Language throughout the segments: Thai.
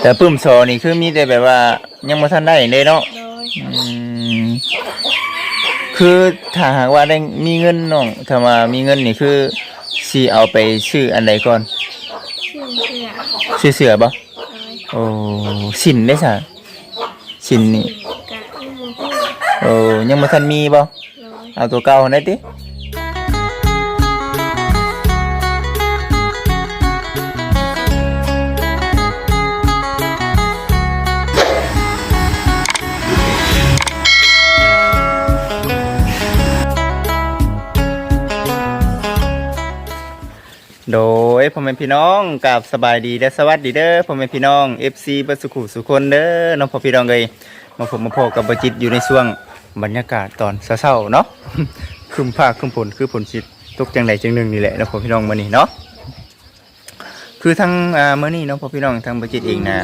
แต่ปึ้มโซนี่คือมีแต่แบบว่า ยังบ่ทันได้เด้เนาะโดยอืมคือถ้าหากว่าได้มีเงินน้องถ้าว่ามีเงินนี่คือสิเอาไปซื้ออันใดก่อนชื่อเสือซื้อเสื้อบ่โดยโอ้สินได้ซะสินนี่กะยังบ่ฮู้โอ้ยังบ่ทันมีบ่โดยเอาตัวเก่าได้ติ พ่อแม่พี่น้องกับสบายดีและสวัสดีเด้อพ่อแม่พี่น้อง FC บัสุขุสุคนเด้อน้องพ่อพี่น้องเอ้ยมาพบมาพบกับบจิตอยู่ในช่วงบรรยากาศตอนเช้าๆเนาะครึมภาคคึมฝนคือฝนชิดตกจังใดจังหนึ่งนี่แหละนะพ่อพี่น้องมื้อนี้เนาะคือทั้งอ่ามื้อนี้เนาะพ่อพี่น้องทั้งบจิตเองนะ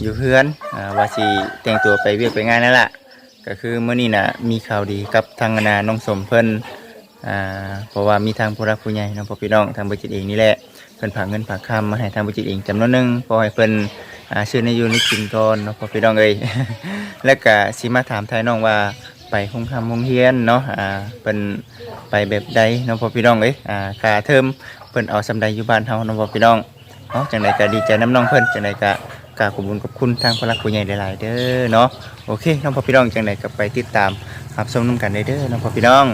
อยู่เพื่อนอาว่าสิแต่งตัวไปเวียกไปงานนั่นแหละก็คือเมื้อนี้นะมีข่าวดีกับทางนาน้องสมเพิ่นอ่าเพราะว่ามีทางผู้รักผู้ใหญ่น้องพ่อพี่น้องทางบริจิตเองนี่แหละ พิ่นฝากเงินฝากคำมาให้ทางบริจิตเองจำนวนหนึงพอให้เพิ่นชื่อในยูนิกินก่อนเนาะพ่อพี่น้องเอ้ยแล้วก็สิมาถามทายน้องว่าไปห้องคำห้องเฮียนเนาะอ่าเพิ่นไปแบบใดน้องพ่อพี่น้องเอ้ยอ่าคาเทอมเพิ่นเอาสำใดอยู่บ้านเฮาน้องพ่อพี่น้องเนาะจังไดก็ดีใจน้ำน้องเพิ่นจังไดก็กราบขอบคุญขอบคุณทางผู้รักผู้ใหญ่หลายๆเด้อเนาะโอเคน้องพ่อพี่น้องจังไดก็ไปติดตามรับชมนํกันได้เด้อน้องพ่อพี่น้อง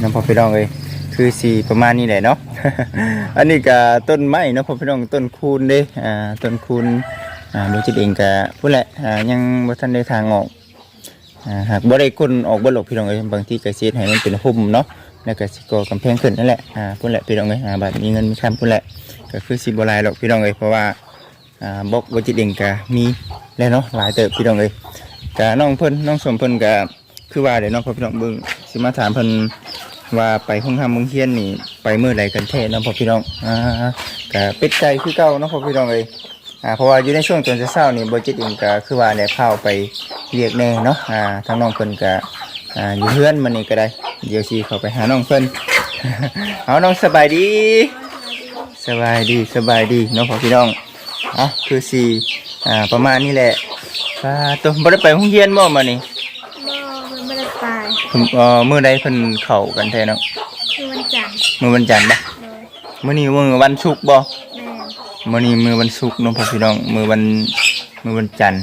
น้องพ่อพี่น้องเอ้ย คือสีประมาณนี้แหละเนาะ อันนี้ก็ต้นไม้เนาะพ่อพี่น้องต้นคูณเด้อ่าต้นคูณอ่าดูจิตเองก็พูดแหละอ่ายังบ่ทันได้ทางออกอ่าหากบ่ได้คนออกบ่หลกพี่น้องเอ้ยบางทีก็เสียให้มันเป็นหุ่มเนาะแล้วก็สิก่อกำแพงขึ้นนั่นแหละอ่าพูดแหละพี่น้องเอ้ยอ่าบัดมีเงินมีคำพูดแหละก็คือสิบ่หลายหรอกพี่น้องเอ้ยเพราะว่าอ่าบอกบ่จิตเองก็มีแล้วเนาะหลายเติบพี่น้องเอ้ยก็น้องเพิ่นน้องสมเพิ่นก็คือว่าเดี๋ยวน้องพ่อพี่น้องเบิ่งสิมาถามเพิ่น ว่าไปห้องทำมึงเฮียนนี่ไปเมื่อไรกันแท้น้องพ่อพี่น้องอ่ากะเป็ดไก่คือเก่าเน้องพ่อพี่น้องเลยอ่าเพราะว่าอยู่ในช่วงตอนเช้านี่บจิตเองก็คือว่าเนี่ยเข้าไปเรียกแน่เนาะอ่าทางน้องเพิ่นก็อ่าอยู่เพื่อนมันนี่ก็ได้เดี๋ยวสิเข้าไปหาน้องเพิ่นเอาน้องสบายดีสบายดีสบายดีเน้องพ่อพี่น้องอะคือสิอ่าประมาณนี้แหละอ่าตัวบ่ได้ไปห้องเรียนบ่มานี่ บ่มันบ่ได้ไป ผม เอ่อมื้อใดเพิ่นเข้ากันแท้เนาะคือวันจันทร์มื้อวันจันทร์ปะโดยมื่อนี้มือวันศุกร์บ่แม่นมื่อนี้มือวันศุกร์เน้องพ่อพี่น้องมือวันมือวันจันทร์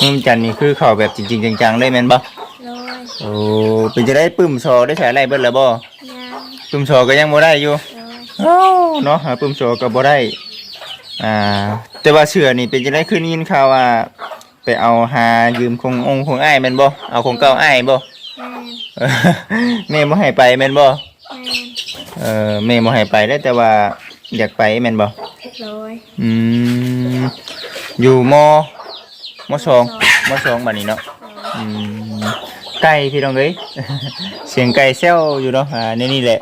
มือวันจันทร์นี่คือเข้าแบบจริงๆจังๆเลยแม่นบ่โดยโอ้เป็นจะได้ปึ้มโชอได้ใช้อะไรเบิดแล้วบ่ยังปึ้มโชอก็ยังบ่ได้อยู่ โดยอ้าวเนาะหาปึ้มโชอก็บ่ได้ อ่า แต่ว่าเชื่อนี่เป็นจะได้ขึ้นยินข่าวว่า ไปเอาหายืมขององค์ของอ้ายแม่นบ่เอาของเก่าอ้ายบ่ แม่นแม่บ่ให้ไปแม่นบ่แม่นเออแม่บ่ให้ไปได้แต่ว่าอยากไปแม่นบ่โดยอืมอยู่มมสองมสองบัดนี้เนาะโดยอืมไก่พี่น้องเอ้ยเสียงไก่แซวอยู่เนาะอ่าในนี่แหละ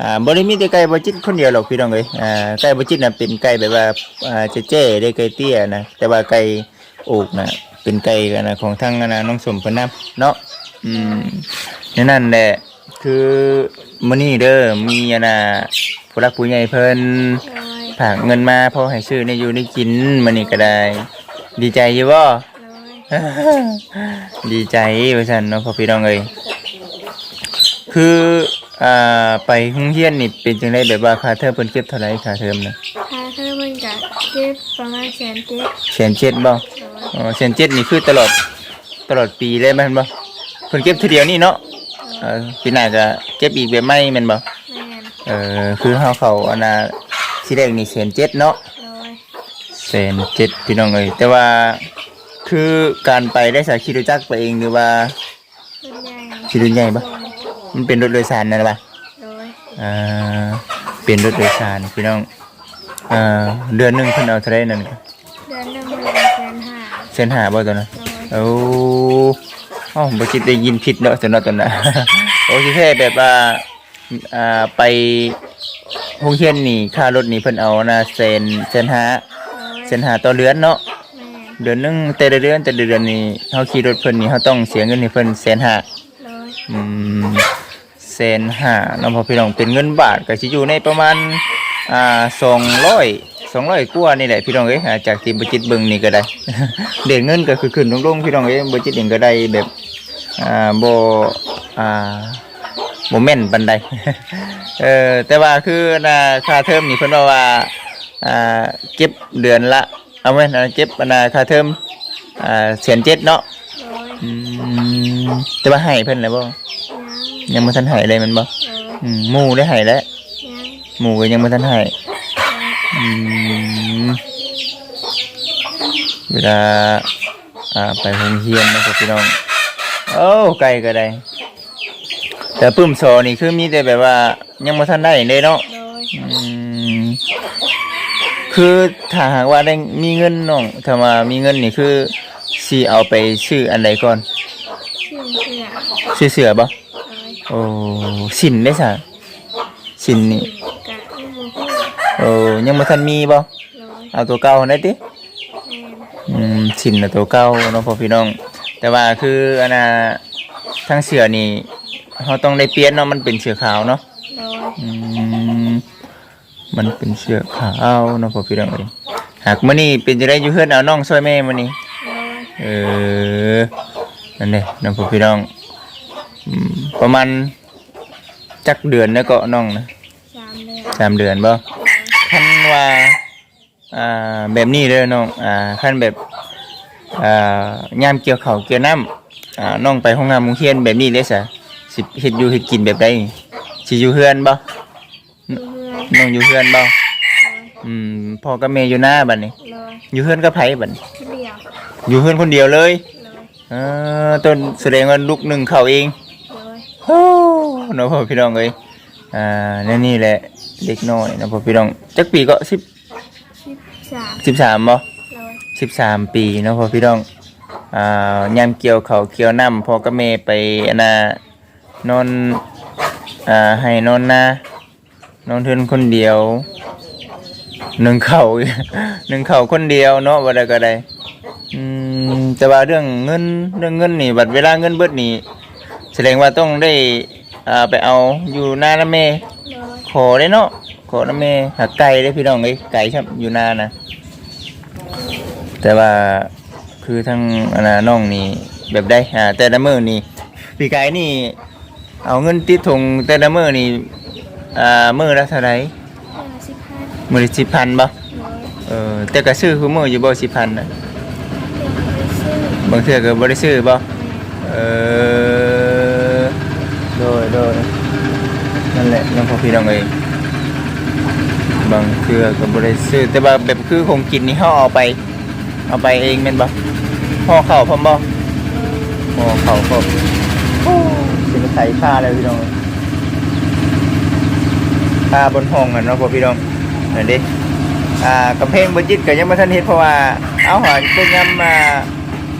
อ่าบ่ได้มีแต่ไก่บ่จิตคนเดียวหรอกพี่น้องเอ้ยอ่าไก่บ่จิตน่ะเป็นไก่แบบว่าอ่าเจ๊ๆได้ไก่เตี้ยนะแต่ว่าไก่อกน่ะเป็นไก่กันนะของทางอันนะน้องสมเพิ่นนํเนาะ อืมนั่นนั่นแหละ คือมื้อนี้เด้อมีอันน่ะผู้รักผู้ใหญ่เพิ่นโดยฝากเงินมาพอให้ซื้อในอยู่ในกินมันนี่ก็ได้ ดีใจอยู่บ่โดยดีใจว่าซั่นเนาะพ่อพี่น้องเอ้ยคืออ่าไปโรงเรียนนี่เป็นจังไดแบบว่าค่าเทอมเพิ่นเก็บเท่าไหร่ค่าเทอมน่ะค่าเทอมมันก็เก็บประมาณแสนเจ็ดแสนเจ็ดบ่โดยอ๋อแสนเจ็ดนี่คือตลอดตลอดปีเลยแม่นบ่เพิ่นเก็บทีเดียวนี่เนาะเออปีหน้าก็เก็บอีกแบบใหม่แม่นบ่แม่นเออคือเฮาเข้าอันน่ะสิแรกนี่แสนเจ็ดเนาะโดยแสนเจ็ดพี่น้องเอ้ยแต่ว่าคือการไปได้สายคิดรู้จักไปเองหรือว่ารุ่นใหญ่คิดรุ่นใหญ่ปะมันเป็นรถโดยสารนั่นปะโดยอ่าเป็นรถโดยสารพี่น้องอ่าเดือนหนึ่งเพิ่นเอาเท่าไรนั่นก็เดือนหนึงมันแสนห้าเส้นหาบ่ตัวนั้นโดยโอ้ อ้าวบ่คิดได้ยินผิดเนาะตัวนั้นตัวนั้นโอ้สิแค่แบบว่าอ่าไปโรงเรียนนี่ค่ารถนี่เพิ่นเอานะเซนเซนหาเซนหาต่อเดือนเนาะเดือนนึงแต่ละเดือนแต่ละเดือนนี่เฮาขี่รถเพิ่นนี่เฮาต้องเสียเงินให้เพิ่นแสนห้าโดยอืมแสนห้าน้องพอพี่น้องเป็นเงินบาทก็สิอยู่ในประมาณอ่า200 200กว่านี่แหละพี่น้องเอ้ยจากที่บ่จิตเบิงนี่ก็ได้ เด่นเงินก็คือขึ้นลงๆพี่น้องเอ้ยบ่จิตเองก็ได้แบบ อ่าบ่อ่าบ่แม่นปานใดเออแต่ว่าคือน่ะค่าเทอมนี่เพิ่นว่าว่าอ่าเก็บเดือนละเอาแม่นอ่าเก็บอันน่ะค่าเทอมอ่าแสนเจ็ดเนาะอืมแต่ว่าให้เพิ่นแล้วบ่ยังยังบ่ทันให้เลยมันบ่อืมหมู่ได้ให้แล้วหมู่ก็ยังบ่ทันให้อืมเวลาอ่าไปโรงเรียนนะครับพี่น้อง โอ้ไกลก็ได้ แต่ปึ้มโซนี่คือมีแต่แบบว่า ยังบ่ทันได้เลยเนาะโดยอืมคือถ้าหากว่าได้มีเงินน้องถ้าว่ามีเงินนี่คือสิเอาไปซื้ออันใดก่อนชื่อเสือซื้อเสื้อบ่โดยโอ้สินได้ซะสินนี่กะอุ้มมือพูดโอ้ยังบ่ทันมีบ่โดยเอาตัวเก่าได้ติ แมน อืมสินน่ะตัวเก่าเนาะพ่อพี่น้อง แต่ว่าคืออันน่ะทั้งเสื้อนี่เฮาต้องได้เปลี่ยนเนาะมันเป็นเสื้อขาวเนาะโดยอืมมันเป็นเสื้อขาวเนาะพ่อพี่น้องเอ้ยหากมื้อนี้เป็นจะได้อยู่เฮือนเอาน้องช่วยแม่มื้อนี้ โดยเออ นั่นเด้น้องพ่อพี่น้องอืมประมาณจักเดือนแล้วก็น้องนะสามเดือนสามเดือนบ่คันว่า อ่า แบบนี้เด้อน้อง อ่าคันแบบ อ่ายามเกี่ยวข้าวเกี่ยวน้ำอ่าน้องไปห้องน้ำมุงเฮียนแบบนี้เลยซะสิเฮ็ดอยู่เฮ็ดกินแบบใดสิอยู่เฮือนบ่ดูเพื่อนน้องอยู่เฮือนบ่โดยอืมพ่อกับแม่อยู่หน้าบัดนี้โดยอยู่เฮือนกับไผบัดนี้คนเดียวอยู่เฮือนคนเดียวเลยโดยเออต้นแสดงว่าลูกหนึ่งเขาเองโดยโอ้เนาะพ่อพี่น้องเอ้ยอ่านี่นี่แหละเด็กน้อยเนาะพ่อพี่น้องจักปีก็สิบสิบสามสิบสามบ่โดย สิบสามปีเนาะพ่อพี่น้องอ่ายามเกี่ยวเขาเกี่ยวน้ำพ่อกับแม่ไปอนน่ะนอนอ่าให้นอนนานอนเทือนคนเดียวหนึ่งเข่าหนึ่งเข่าคนเดียวเนาะว่าได้ก็ได้อืมแต่ว่าเรื่องเงินเรื่องเงินนี่บัดเวลาเงินเบิดนี่แสดงว่าต้องได้อ่าไปเอาอยู่หน้าน้าแม่โดยขอได้เนาะขอน้ำเมหักไก่ได้พี่น้องเอ้ยไก่ครับอยู่นานนะ แต่ว่าคือทั้งอนนาน้องนี่แบบได้อ่าแต่ละมื้อนี่พี่ไก่นี่ เอาเงินติดถุงแต่ละมื้อนี่อ่ามื้อละเท่าไหร่ห้าสิบห้ามื้อละสิบพันบ่โดยเออแต่ก็ซื้อคือมื้ออยู่บ่สิบพันน่ะเด็กไปซื้อบางเทื่อก็บ่ได้ซื้อบ่เออโดยโดยนั่นแหละน้องพ่อพี่น้องเอ้ยบางเทื่อก็บ่ได้ซื้อแต่ว่าแบบคือคงกินนี่เฮาเอาไป เอาไปเองแม่นบ่ห่อเข้าพร้อมบ่ห่อเข้าพร้อมโอ้สิไปไถผ้าแล้วพี่น้องผ้าบนห้องอะเนาะพ่อพี่น้องนั่นด้อ่ากำแพงบ่จิตก็ยังบ่ทันเฮ็ดเพราะว่าเอาหอนเป็นยามา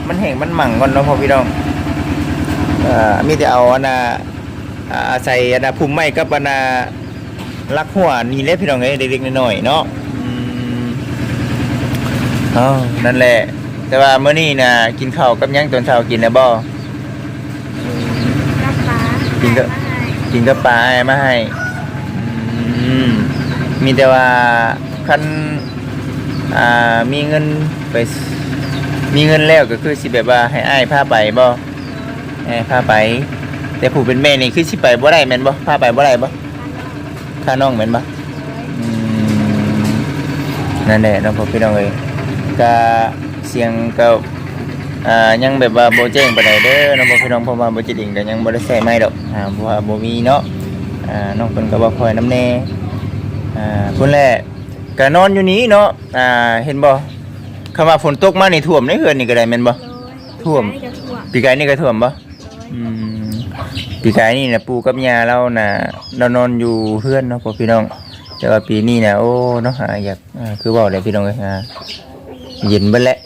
มันแห้งมันหมั่งก่อนเนาะพ่อพี่น้องอ่อมีแต่เอาอันน่ะอ่าใส่อันน่ะพุ่มไม้กับอันน่ะลักหัวนี่แหละพี่น้องเอ้ยเล็กๆน้อยๆเนาะ เอ้านั่นแหละ แต่ว่ามื้อนี้น่ะกินข้าวกับหยังตอนเช้ากินแล้วบ่กับป้ากินกับมาให้กินกับปลาให้มาให้อืมมีแต่ว่าคันอ่ามีเงินไปสมีเงินแล้วก็คือสิแบบว่าให้อ้ายพาไปบ่ให้อ้ายพาไป แต่ผู้เป็นแม่นี่คือสิไปบ่ได้แม่นบ่พาไปบ่ได้บ่ค่าน้องแม่นบ่อืมนั่นแหละน้องพ่อพี่น้องเอ้ย ก็เสียงก็อ่ายังแบบว่าโบแจ้งไปไหนใดเด้อน้องพ่อพี่น้องเพราะว่าโบจิตเองก็ยังบ่ได้ใส่ไม้ดอกอ่าเพราะว่าโบมีเนาะอ่าน้องเพิ่นก็บ่คอยน้ำแน่อ่าพุ่นแหละก็นอนอยู่นี้เนาะอ่าเห็นบ่คำว่าฝนตกมานี่ท่วมในเฮือนนี่ก็ได้แม่นบ่โดยท่วมไปกับท่วมปีกายนี่ก็ท่วมบ่โดยอืมปีกายนี่นะปู่กับย่าเราน่ะเรานอนอยู่เพื่อนเนาะพ่อพี่น้องแต่ว่าปีนี้นะโอ้เนาะหาอยากอ่าคือเว่าเลยพี่น้องเลยฮะ เย็นเบิ่แหละ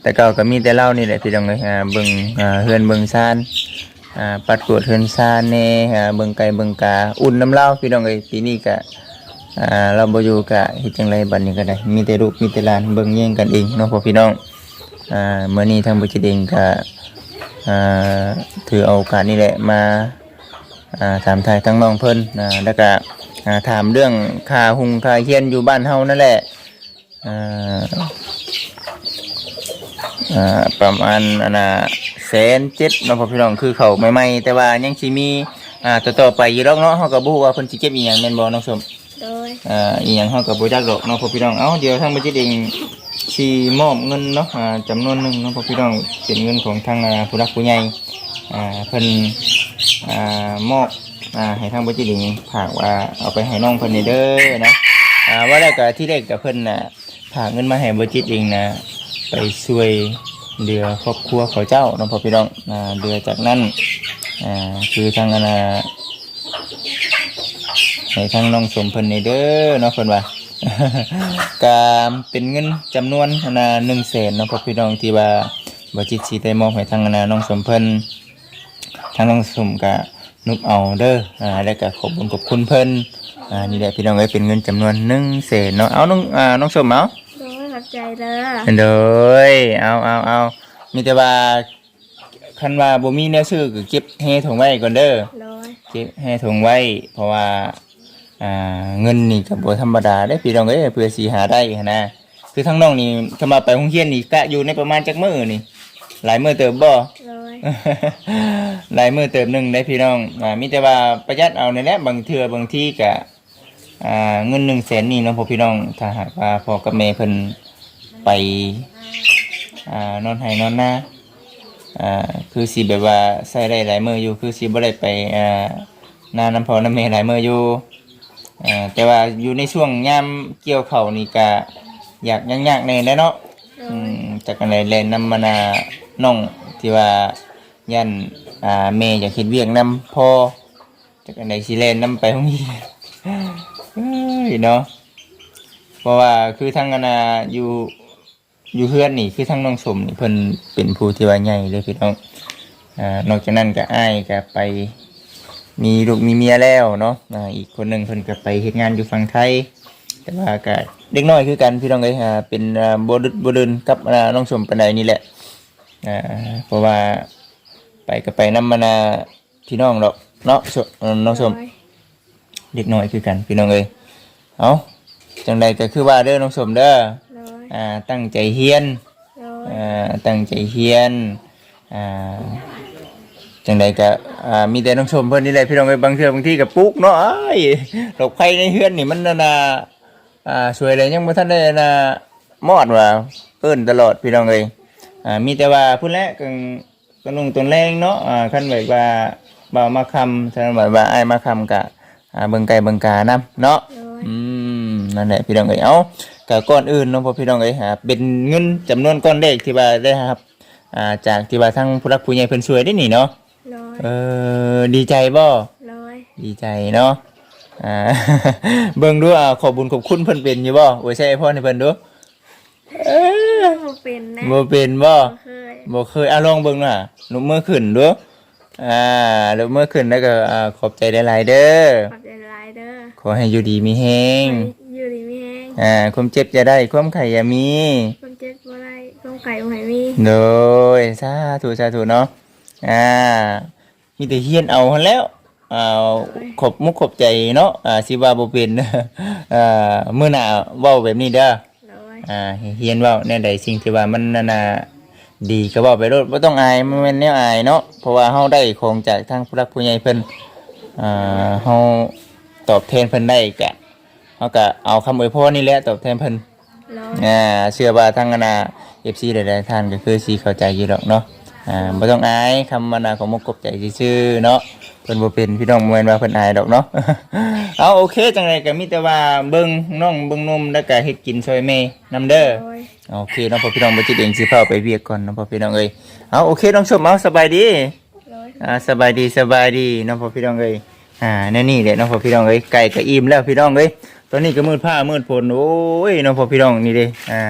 แต่เก่าก็มีแต่เล่านี่แหละพี่น้องเลยฮะเบิ่งอ่าเฮือนเบิ่งซานอ่าปัดกวดเฮือนซานแน่ฮะเบิ่งไก่เบิ่งกาอุ่นน้ำเล่าพี่น้องเลยปีนี้ก็อ่าเราบ่อยู่กะเฮ็ดจังไรบัดนี้ก็ได้มีแต่ลูกมีแต่หลานเบิ่งแย่งกันเองเนาะพ่อพี่น้องอ่ามื้อนี้ทางบ่จิตเองก็อ่าถือเอาโอกาสนี่แหละมาอ่าถามไทยทั้งน้องเพิ่นนะแล้วก็อ่าถามเรื่องค่าหุงค่าเฮียนอยู่บ้านเฮานั่นแหละ ประมาณอันน่ะแสนเจ็ดเนาะพ่อพี่น้องคือเขาใหม่ๆแต่ว่ายังสิมีอ่าต่อๆไปอยู่ดอกเนาะเฮาก็บ่ฮู้ว่าเพิ่นสิเก็บอีหยังแม่นบ่น้องสมโดยอ่าอีหยังเฮาก็บ่จักดอกเนาะพ่อพี่น้องเอ้าเดี๋ยวทางบัญชีเองสิมอบเงินเนาะอ่าจำนวนหนึงเนาะพ่อพี่น้องเป็นเงินของทางอ่าผู้รักผู้ใหญ่อ่าเพิ่นอ่ามอบอ่าให้ทางบัญชีเองฝากว่าเอาไปให้น้องเพิ่นนี่เด้อนะอ่าว่าแล้วก็ที่แรกก็เพิ่นน่ะ ฝาเงินมาให้บัญชีเองนะ ไปช่วยเหลือครอบครัวเขาเจ้าเนาะพ่อพี่น้องอ่าเหลือจากนั้นอ่าคือทางอนนาให้ทางน้องสมเพิ่นนี่เด้อเนาะเพิ่นว่าก็เป็นเงินจำนวนนาหนึ่งแสนเนาะพ่อพี่น้องที่ว่าบจิตสีได้มอบให้ทางนาน้องสมเพิ่นทางน้องสมก็นุบเอาเด้ออ่าแล้วก็ขอบคุญขอบคุณเพิ่นอ่านี่แหละพี่น้องเอ้ยเป็นเงินจำนวนหนึ่งแสนเนาะเอาน้องอ่าน้องสมเอา ใจเด้อเด้อเอาเอาเอามีแต่ว่าคันว่าบ่มีแนวซื้อก็เก็บให้ถุงไว้ก่อนเด้อโดยเก็บให้ถุงไว้ เพราะว่าอ่าเงินนี่กับบัธรรมดาได้พี่น้องเอ้ยเพื่อสีหาได้หั้นนะคือทั้งน้องนี่ถ้ามาไปโรงเรียนนี่กะอยู่ในประมาณจักมื้อนี่ หลายมื้อเติบบ่โดยหลายมื้อเติบหนึงได้พี่น้องอ่ามีแต่ว่าประหยัดเอาในแหละบางเทื่อบางที่ก็อ่าเงิน1แสนนี่เนาะพ่อพี่น้องถ้าหากว่าพ่อกับแม่เพิ่น ไปอ่านอนให้นอนหนาอ่าคือสิแบบว่าใช้ได้หลายมื้ออยู่คือสิบ่ได้ไปอ่านาน้ำพอน้ำแม่หลายมื้ออยู่อ่าแต่ว่าอยู่ในช่วงยามเกี่ยวเขาวนี่ก็อยากยากๆในแหล้วเนาะ โดอืยมจากกันเลยแลนนำมานาน้องที่ว่ายันอ่าแม่อยากเฮ็ดเวียกนำพ่อจากกันไดสิแลนนำไปห้องนี้เอ้ยเนาะเพราะว่าคือทั้งอนาอยู่ อยู่เพื่อนนี่คือทั้งน้องสมนี่เพิ่นเป็นผู้ที่ว่าใหญ่เลยพี่น้องอ่านอกจากนั้นก็อ้ายก็ไป มีลูกมีเมียแล้วเนาะอ่าอีกคนหนึ่งเพิ่นก็ไปเฮ็ดงานอยู่ฝั่งไทย แต่ว่าก็เด็กน้อยคือกันพี่น้องเอ้ยอ่าเป็นอ่าบ่ดึกบ่เดินกับอ่าน้องสมปานใดนี่แหละอ่าเพราะว่าไปก็ไปนำมานาพี่น้องดอกเนาะสเอ่อน้องสมโดยเด็กน้อยคือกันพี่น้องเอ้ยเอาจังใดก็คือว่าเด้อน้องสมเด้อโดย อ่าตั้งใจเฮียนโดยอ่าตั้งใจเฮียนอ่าจังใดก็อ่ามีแต่น้องชมเพิ่นนี่แหละพี่น้องเอ้ยบางเทื่อบางทีก็ปลุกเนาะอ้ายดอกไผ่ในเฮือนนี่มันน่ะนะอ่าสวยเลยยังบ่ทันได้นะมอดว่าเอิ้นตลอดพี่น้องเอ้ยอ่ามีแต่ว่าพุ่นแหละกึ่งกนุงตนแรงเนาะอ่าคันแบบว่าบ่าวมาคำถ้าแบบว่าอ้ายมาคำกะอ่าเบิ่งไก่เบิ่งกานํเนาะโดยอืมนั่นแหละพี่น้องเอ้ยเอา กับก้อนอื่นเนาะพอพี่น้องเอ้ยหาเป็นเงินจำนวนก้อนเลขที่ว่าได้ครับอ่าจากที่ว่าทั้งผู้รักผู้ใหญ่เพิ่นช่วยได้นี่เนาะโดยเออดีใจบ่โดยดีใจเนาะอ่า เบิ่งดูอ่าขอบุญขอบคุณเพิ่นเป็นอยู่บ่โอ้ยใช่พ่อให้เพิ่นดูเอ้ยบ่เป็นนะบ่เป็นบ่บ่เคยบ่เคยอะลองเบิ่งน่ะลุกมือขึ้นดูอ่าลุกมือขึ้นแล้วก็อ่าขอบใจหลายๆเด้อขอบใจหลายเด้อขอให้อยู่ดีมีแฮงอยู่ดีมีแฮง อ่าความเจ็บจะได้ความไข่อย่ามี คนเจ็บบ่ได้ต้องไก่บ่ให้มีโดยสาธุสาธุเนาะอ่ามีแต่เฮียนเอาหั้นแล้วอ่าขอบมุกขอบใจเนาะอ่าสิว่าบ่เป็นอ่ามื้อหน้าเว้าแบบนี้เด้อโดยอ่าเฮียนเว้าแนวใดสิ่งที่ว่ามันนั่นน่ะดีก็เว้าไปโลดบ่ต้องอายมันแม่นแนวอายเนาะเพราะว่าเฮาได้ของจากทางผู้รักผู้ใหญ่เพิ่นอ่าเฮาตอบแทนเพิ่นได้ก็ เฮาก็เอาคำอวยพรนี่แหละตอบแทนเพิ่นโดยอ่าเชื่อว่าทั้งอนาเอฟซีหลายๆท่านก็คือสีเข้าใจอยู่ดอกเนาะอ่าบ่ต้องอายคำวนาของมกกบใจซื่อๆเนาะเพิ่นบ่เป็นพี่น้องบ่แม่นว่าเพิ่นอายดอกเนาะเอาโอเคจังไดก็มีแต่ว่าเบิ่งน้องเบิ่งนมแล้วก็เฮ็ดกินช่วยแม่นํเด้อโดยโอเคเน้องพ่อพี่น้องบ่จิตเองสิพาไปเวียกก่อนเน้องพ่อพี่น้องเอ้ยเอาโอเคน้องชมเอาสบายดีโดยอ่าสบายดีสบายดีน้องพ่อพี่น้องเอ้ยอ่าแน่นี่แหละน้องพ่อพี่น้องเอ้ยไก่ก็อิ่มแล้วพี่น้องเอ้ยต อนนี้ก็มืดผ้ามืดฝนโอ้ยน้องพ่อพี่น้องนี่เด้อ่า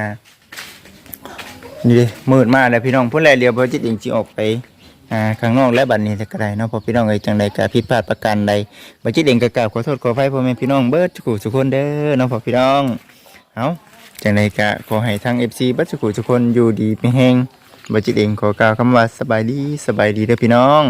นี่เด้มืดมากแล้วพี่น้องพุ่นแลเดียวบ่จิตเองสิออกไปอ่าข้างนอกและบัดนี้ก็ไดน้องพ่อพี่น้องเอ้จังใดก็ผิดพลาดประการใดบ่จิตเองก็กราบขอโทษขออภัยพ่อแม่พี่น้องเบิดทุกผู้ทุกคนเด้อน้องพ่อพี่น้องเอาจังใดก็ขอให้ทาง FC เบิดทุกผู้ทุกคนอยู่ดีมีแฮงบ่จิตเองขอกล่าวคำว่าสบายดีสบายดีเด้อพี่น้อง